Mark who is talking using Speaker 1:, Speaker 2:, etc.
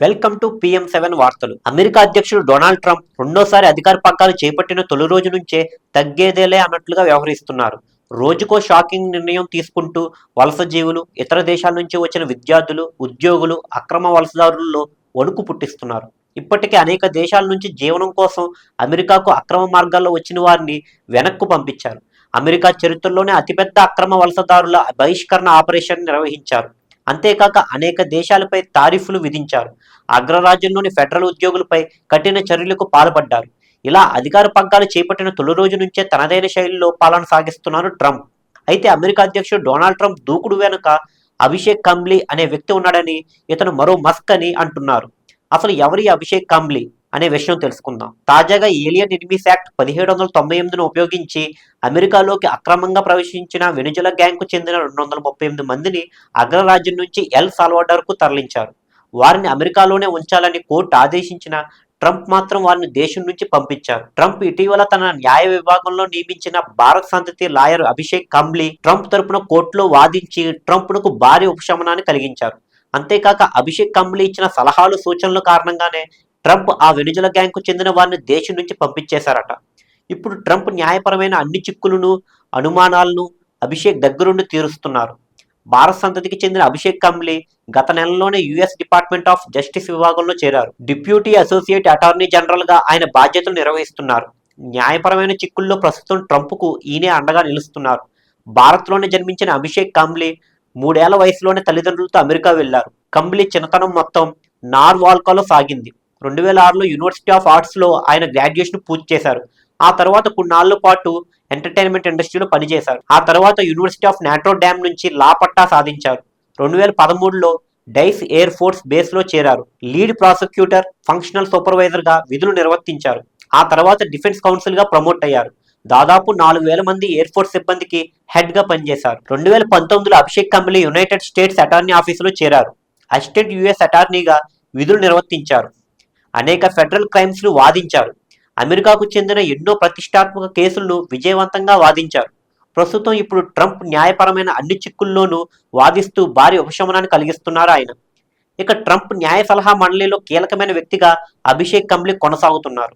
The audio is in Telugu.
Speaker 1: వెల్కమ్ టు పిఎం సెవెన్ వార్తలు. అమెరికా అధ్యక్షుడు డొనాల్డ్ ట్రంప్ రెండోసారి అధికార పగ్గాలు చేపట్టిన తొలి రోజు నుంచే తగ్గేదేలే అన్నట్లుగా వ్యవహరిస్తున్నారు. రోజుకో షాకింగ్ నిర్ణయం తీసుకుంటూ వలస జీవులు ఇతర దేశాల నుంచి వచ్చిన విద్యార్థులు ఉద్యోగులు అక్రమ వలసదారుల్లో వణుకు పుట్టిస్తున్నారు. ఇప్పటికే అనేక దేశాల నుంచి జీవనం కోసం అమెరికాకు అక్రమ మార్గాల్లో వచ్చిన వారిని వెనక్కు పంపించారు. అమెరికా చరిత్రలోనే అతిపెద్ద అక్రమ వలసదారుల బహిష్కరణ ఆపరేషన్ నిర్వహించారు. అంతేకాక అనేక దేశాలపై తారీఫ్లు విధించారు. అగ్రరాజ్యంలోని ఫెడరల్ ఉద్యోగులపై కఠిన చర్యలకు పాల్పడ్డారు. ఇలా అధికార పగ్గాలు చేపట్టిన తొలి రోజు నుంచే తనదైన శైలిలో పాలన సాగిస్తున్నారు ట్రంప్. అయితే అమెరికా అధ్యక్షుడు డొనాల్డ్ ట్రంప్ దూకుడు వెనుక అభిషేక్ కంబ్లీ అనే వ్యక్తి ఉన్నాడని ఇతను మరో మస్క్ అని అంటున్నారు. అసలు ఎవరి అభిషేక్ కంబ్లీ? అనే విషయం తెలుసుకుందాం. తాజాగా ఏలియన్ ఎనిమీస్ యాక్ట్ పదిహేడు వందల తొంభై ఎనిమిదిను ఉపయోగించి అమెరికాలోకి అక్రమంగా ప్రవేశించిన వెనుజుల గ్యాంగ్కు చెందిన రెండు వందల ముప్పై ఎనిమిది మందిని అగ్రరాజ్యం నుంచి ఎల్ సాల్వాడర్కు తరలించారు. వారిని అమెరికాలోనే ఉంచాలని కోర్టు ఆదేశించిన ట్రంప్ మాత్రం వారిని దేశం నుంచి పంపించారు. ట్రంప్ ఇటీవల తన న్యాయ విభాగంలో నియమించిన భారత్ సంతతి లాయర్ అభిషేక్ కంబ్లీ ట్రంప్ తరపున కోర్టులో వాదించి ట్రంప్ను భారీ ఉపశమనాన్ని కలిగించారు. అంతేకాక అభిషేక్ కంబ్లీ ఇచ్చిన సలహాలు సూచనల కారణంగానే ట్రంప్ ఆ వెనుజుల గ్యాంగ్కు చెందిన వారిని దేశం నుంచి పంపించేశారట. ఇప్పుడు ట్రంప్ న్యాయపరమైన అన్ని చిక్కులను అనుమానాలను అభిషేక్ దగ్గరుండి తీరుస్తున్నారు. భారత్ సంతతికి చెందిన అభిషేక్ కంబ్లీ గత నెలలోనే యుఎస్ డిపార్ట్మెంట్ ఆఫ్ జస్టిస్ విభాగంలో చేరారు. డిప్యూటీ అసోసియేట్ అటార్నీ జనరల్గా ఆయన బాధ్యతలు నిర్వహిస్తున్నారు. న్యాయపరమైన చిక్కుల్లో ప్రస్తుతం ట్రంప్కు ఈయనే అండగా నిలుస్తున్నారు. భారత్లోనే జన్మించిన అభిషేక్ కంబ్లీ మూడేళ్ళ వయసులోనే తల్లిదండ్రులతో అమెరికా వెళ్ళారు కంబ్లీ చిన్నతనం మొత్తం నార్వాల్కాలో సాగింది. రెండు వేల ఆరులో యూనివర్సిటీ ఆఫ్ ఆర్ట్స్లో ఆయన గ్రాడ్యుయేషన్ పూర్తి చేశారు. ఆ తర్వాత కొన్నాళ్ళ పాటు ఎంటర్టైన్మెంట్ ఇండస్ట్రీలో పనిచేశారు. ఆ తర్వాత యూనివర్సిటీ ఆఫ్ నాట్రో డ్యామ్ నుంచి లా పట్టా సాధించారు. రెండు వేల పదమూడులో డైస్ ఎయిర్ ఫోర్స్ బేస్లో చేరారు. లీడ్ ప్రాసిక్యూటర్ ఫంక్షనల్ సూపర్వైజర్గా విధులు నిర్వర్తించారు. ఆ తర్వాత డిఫెన్స్ కౌన్సిల్గా ప్రమోట్ అయ్యారు. దాదాపు నాలుగు వేల మంది ఎయిర్ ఫోర్స్ సిబ్బందికి హెడ్గా పనిచేశారు. రెండు వేల పంతొమ్మిదిలో Abhishek company United States attorney ఆఫీసులో చేరారు. అసిస్టెంట్ యుఎస్ అటార్నీగా విధులు నిర్వర్తించారు. అనేక ఫెడరల్ క్రైమ్స్ను వాదించారు. అమెరికాకు చెందిన ఎన్నో ప్రతిష్టాత్మక కేసులను విజయవంతంగా వాదించారు. ప్రస్తుతం ఇప్పుడు ట్రంప్ న్యాయపరమైన అన్ని చిక్కుల్లోనూ వాదిస్తూ భారీ ఉపశమనాన్ని కలిగిస్తున్నారు ఆయన. ఇక ట్రంప్ న్యాయ సలహా మండలిలో కీలకమైన వ్యక్తిగా అభిషేక్ కంబ్లీ కొనసాగుతున్నారు.